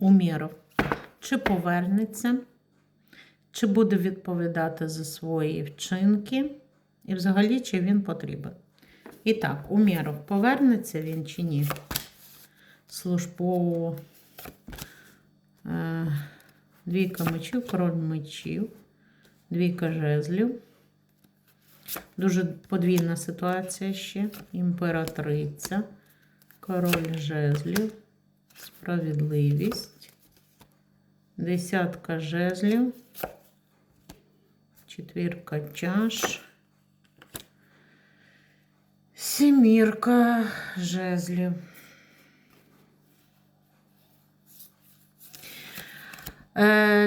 Умєров. Чи повернеться, чи буде відповідати за свої вчинки, і взагалі, чи він потрібен. І так, Умєров, повернеться він чи ні? Службово. Е, двійка мечів, король мечів, двійка жезлів. Дуже подвійна ситуація ще. Імператриця, король жезлів, справедливість, десятка жезлів, четвірка чаш, сімірка жезлів.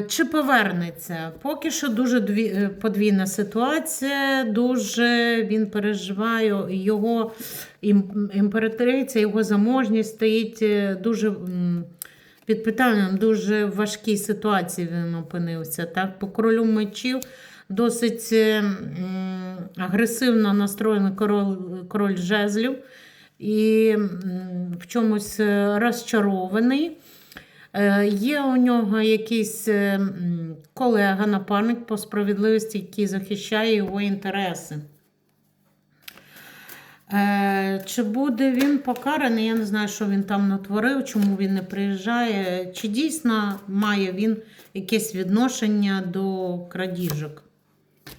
Чи повернеться? Поки що дуже дві, е, подвійна ситуація. Дуже він переживає його імператриця, його заможність стоїть е, дуже під питанням, дуже важкій ситуації він опинився. Так, по королю мечів досить е, агресивно настроєний король, король жезлів і в чомусь е, розчарований. Е, Є у нього якийсь е, колега, напарник по справедливості, який захищає його інтереси. Е, Чи буде він покараний? Я не знаю, що він там натворив, чому він не приїжджає. Чи дійсно має він якесь відношення до крадіжок?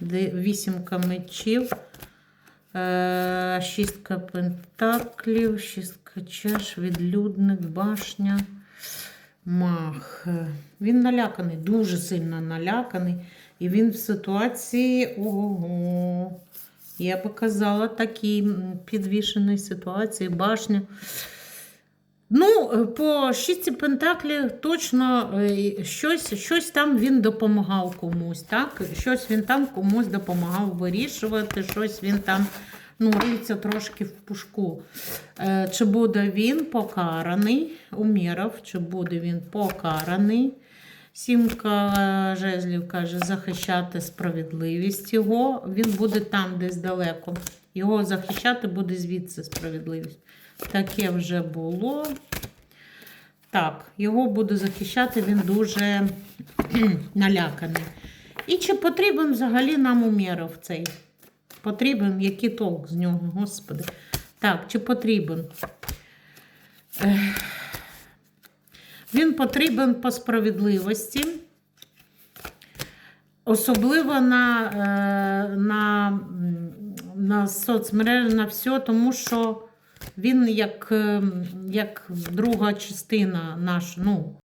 Вісімка мечів, шістка пентаклів, шістка чаш, відлюдник, башня. Мах. Він наляканий, дуже сильно наляканий. І він в ситуації ого. Я би казала, такій підвішеній ситуації, башня. Ну, по шісті пентаклів точно е, щось, щось там він допомагав комусь, так? Щось він там комусь допомагав вирішувати, щось він там ну, риється трошки в пушку. Е, Чи буде він покараний? Уміров, чи буде він покараний? Сімка е, жезлів каже, захищати справедливість його. Він буде там десь далеко. Його захищати буде звідси справедливість. Таке вже було. Так, його буде захищати, він дуже наляканий. І чи потрібен взагалі нам уміров цей? Потрібен, який толк з нього, господи. Так, чи потрібен? Він потрібен по справедливості. Особливо на, е, на, на соцмережі, на все, тому що він як, е, як друга частина наша, ну,